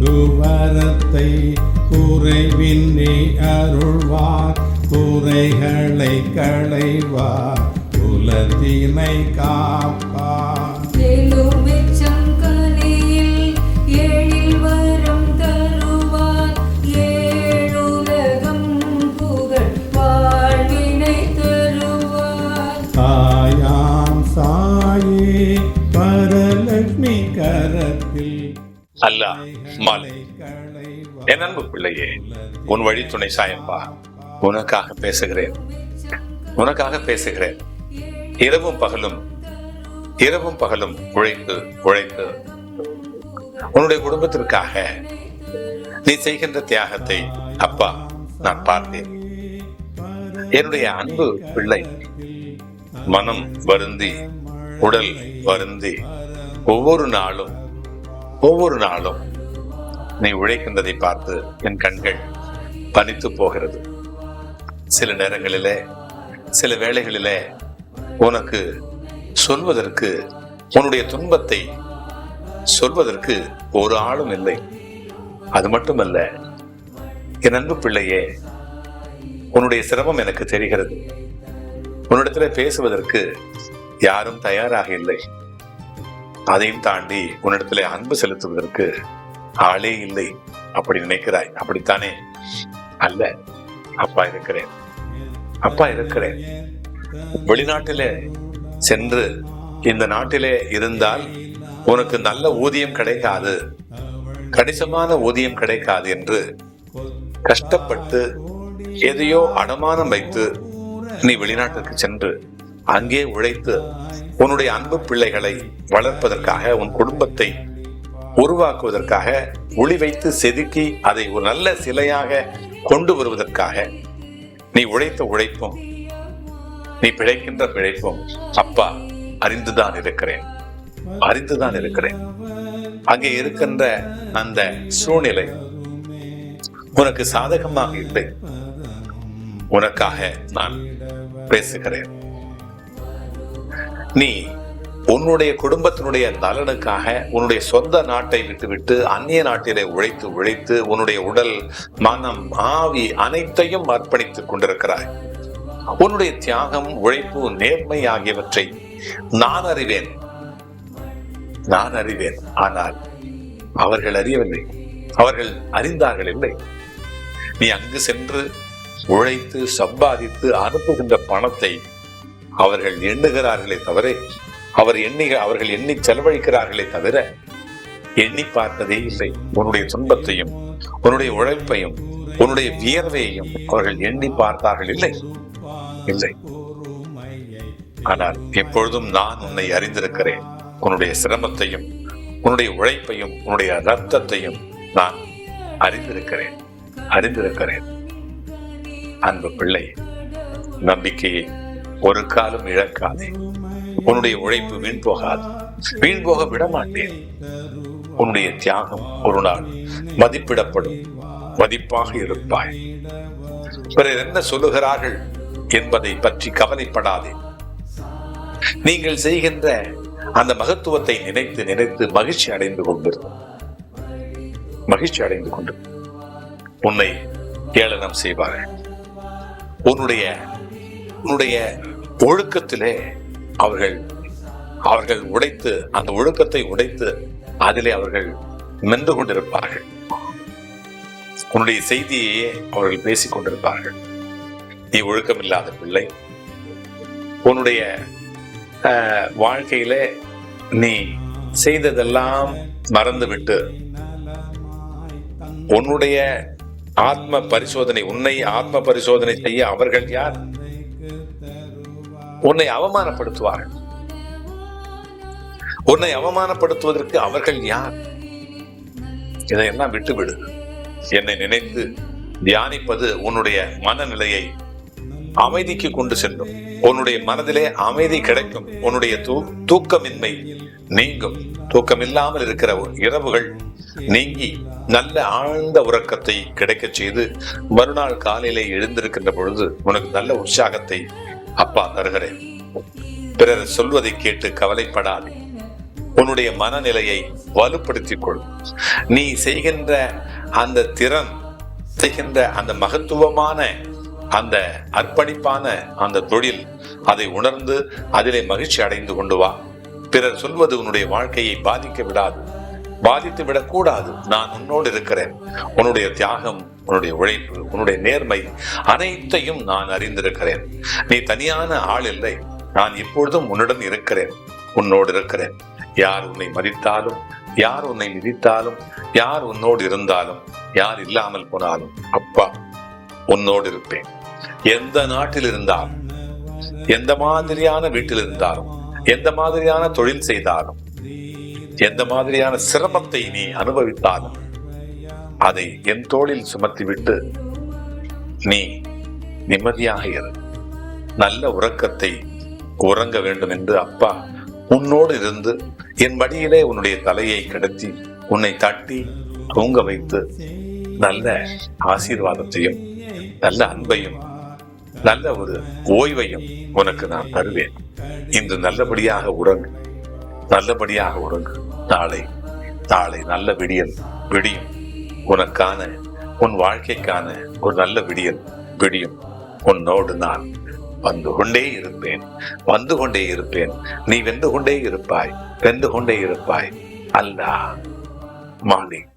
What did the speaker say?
குவரத்தை குறைவின்றி அருள்வார். குறைகளை களைவார். குலத்தினை காப்பார். எலுமிச்சம் கனியில் எழில் அல்லாஹ் மாலை. என் அன்பு பிள்ளையே உன் வழி துணை சாயம்பா உனக்காக பேசுகிறேன். உனக்காக பேசுகிறேன். இரவும் பகலும் இரவும் பகலும் உழைத்து உழைத்து உன்னுடைய குடும்பத்திற்காக நீ செய்கின்ற தியாகத்தை அப்பா நான் பார்த்தேன். என்னுடைய அன்பு பிள்ளை மனம் வருந்தி உடல் வருந்தி ஒவ்வொரு நாளும் ஒவ்வொரு நாளும் நீ உழைக்கின்றதை பார்த்து என் கண்கள் பனித்து போகிறது. சில நேரங்களிலே சில வேளைகளிலே உனக்கு சொல்வதற்கு உன்னுடைய துன்பத்தை சொல்வதற்கு ஒரு ஆளும் இல்லை. அது மட்டுமல்ல என் அன்பு பிள்ளையே உன்னுடைய சிரமம் எனக்கு தெரிகிறது. உன்னிடத்தில் பேசுவதற்கு யாரும் தயாராக இல்லை. அதையும் தாண்டி உன்னிடத்துல அன்பு செலுத்துவதற்கு ஆளே இல்லை. அப்படி நினைக்கிறாய். அப்படித்தானே? அல்ல அப்பா இருக்கிறேன். அப்பா இருக்கிறேன். வெளிநாட்டிலே சென்று இந்த நாட்டிலே இருந்தால் உனக்கு நல்ல ஊதியம் கிடைக்காது. கணிசமான ஊதியம் கிடைக்காது என்று கஷ்டப்பட்டு எதையோ அடமானம் வைத்து நீ வெளிநாட்டிற்கு சென்று அங்கே உழைத்து உன்னுடைய அன்பு பிள்ளைகளை வளர்ப்பதற்காக உன் குடும்பத்தை உருவாக்குவதற்காக ஒளி வைத்து செதுக்கி அதை ஒரு நல்ல சிலையாக கொண்டு வருவதற்காக நீ உழைத்த உழைப்பும் நீ பிழைக்கின்ற பிழைப்பும் அப்பா அறிந்துதான் இருக்கிறேன். அறிந்துதான் இருக்கிறேன். அங்கே இருக்கின்ற அந்த சூழ்நிலை உனக்கு சாதகமாக இல்லை. உனக்காக நான் பேசுகிறேன். நீ உன்னுடைய குடும்பத்தினுடைய நலனுக்காக உன்னுடைய சொந்த நாட்டை விட்டுவிட்டு அந்நிய நாட்டிலே உழைத்து உழைத்து உன்னுடைய உடல் மனம் ஆவி அனைத்தையும் அர்ப்பணித்துக் கொண்டிருக்கிறாய். உன்னுடைய தியாகம் உழைப்பு நேர்மை ஆகியவற்றை நான் அறிவேன். நான் அறிவேன். ஆனால் அவர்கள் அறியவில்லை. அவர்கள் அறிந்தார்கள் இல்லை நீ அங்கு சென்று உழைத்து சம்பாதித்து அனுப்புகின்ற பணத்தை அவர்கள் எண்ணுகிறார்களே தவிர அவர் எண்ணி அவர்கள் எண்ணி செலவழிக்கிறார்களே தவிர எண்ணி பார்த்ததே இல்லை. உன்னுடைய துன்பத்தையும் உன்னுடைய உழைப்பையும் உன்னுடைய வியர்வையையும் அவர்கள் எண்ணி பார்த்தார்கள். இல்லை. இல்லை. ஆனால் எப்பொழுதும் நான் உன்னை அறிந்திருக்கிறேன். உன்னுடைய சிரமத்தையும் உன்னுடைய உழைப்பையும் உன்னுடைய ரத்தத்தையும் நான் அறிந்திருக்கிறேன். அறிந்திருக்கிறேன். அன்பு பிள்ளை நம்பிக்கையை ஒரு காலம் இழக்காதே. உன்னுடைய உழைப்பு வீண் போகாது. வீண் போக விட மாட்டேன் உன்னுடைய தியாகம் ஒரு நாள் மதிப்பிடப்படும். மதிப்பாக இருப்பாய். பிறர் என்ன சொல்லுகிறார்கள் என்பதை பற்றி கவலைப்படாதே. நீங்கள் செய்கின்ற அந்த மகத்துவத்தை நினைத்து நினைத்து மகிழ்ச்சி அடைந்து கொண்டு மகிழ்ச்சி அடைந்து கொண்டு உன்னை ஏளனம் செய்வார்கள். உன்னுடைய ஒழுக்கத்திலே அவர்கள் அவர்கள் உடைத்து அந்த ஒழுக்கத்தை உடைத்து அதிலே அவர்கள் மென்று கொண்டிருப்பார்கள். உன்னுடைய செய்தியையே அவர்கள் பேசிக் கொண்டிருப்பார்கள். நீ ஒழுக்கம் இல்லாத பிள்ளை. உன்னுடைய வாழ்க்கையில வாழ்க்கையிலே நீ செய்ததெல்லாம் மறந்துவிட்டு உன்னுடைய ஆத்ம பரிசோதனை உன்னை ஆத்ம பரிசோதனை செய்ய அவர்கள் யார்? உன்னை அவமானப்படுத்துவார்கள் உன்னை அவமானப்படுத்துவதற்கு அவர்கள் யார்? இதையெல்லாம் விட்டுவிடு. என்னை நினைத்து தியானிப்பது உன்னுடைய மனநிலையை அமைதிக்கு கொண்டு செல்லும். உன்னுடைய மனதிலே அமைதி கிடைக்கும். உன்னுடைய தூ தூக்கமின்மை நீங்கும். தூக்கமில்லாமல் இருக்கிற இரவுகள் நீங்கி நல்ல ஆழ்ந்த உறக்கத்தை கிடைக்கச் செய்து மறுநாள் காலையிலே எழுந்திருக்கின்ற பொழுது உனக்கு நல்ல உற்சாகத்தை அப்பா தருகிறேன் பிறர் சொல்வதை கேட்டு கவலைப்படாது. உன்னுடைய மனநிலையை வலுப்படுத்திக் கொள் நீ செய்கின்ற அந்த திறன் செய்கின்ற அந்த மகத்துவமான அந்த அர்ப்பணிப்பான அந்த தொழில் அதை உணர்ந்து அதிலே மகிழ்ச்சி அடைந்து கொண்டு வா. பிறர் சொல்வது உன்னுடைய வாழ்க்கையை பாதிக்க விடாது. பாதித்து விடக்கூடாது. நான் உன்னோடு இருக்கிறேன். உன்னுடைய தியாகம் உன்னுடைய உழைப்பு உன்னுடைய நேர்மை அனைத்தையும் நான் அறிந்திருக்கிறேன். நீ தனியான ஆள் இல்லை. நான் இப்பொழுதும் உன்னுடன் இருக்கிறேன். உன்னோடு இருக்கிறேன். யார் உன்னை மதித்தாலும் யார் உன்னை மிதித்தாலும் யார் உன்னோடு இருந்தாலும் யார் இல்லாமல் போனாலும் அப்பா உன்னோடு இருப்பேன். எந்த நாட்டில் இருந்தாலும் எந்த மாதிரியான வீட்டில் இருந்தாலும் எந்த மாதிரியான தொழில் செய்தாலும் எந்த மாதிரியான சிரமத்தை நீ அனுபவித்தாலும் அதை என் தோளில் சுமத்திவிட்டு நீ நிம்மதியாக இரு. நல்ல உறக்கத்தை உறங்க வேண்டும் என்று அப்பா உன்னோடு இருந்து என் வழியிலே உன்னுடைய தலையை கடத்தி உன்னை தட்டி தூங்க வைத்து நல்ல ஆசீர்வாதத்தையும் நல்ல அன்பையும் நல்ல ஒரு ஓய்வையும் உனக்கு நான் தருவேன். இன்று நல்லபடியாக உறங்கு. நல்லபடியாக உறங்கு. நாளை நாளை நல்ல விடியல். விடியும். உனக்கான உன் வாழ்க்கைக்கான ஒரு நல்ல விடியல். விடியும். உன்னோடு நான் வந்து கொண்டே இருப்பேன். வந்து கொண்டே இருப்பேன். நீ வென்று கொண்டே இருப்பாய். வென்று கொண்டே இருப்பாய். அல்லா மாலிக்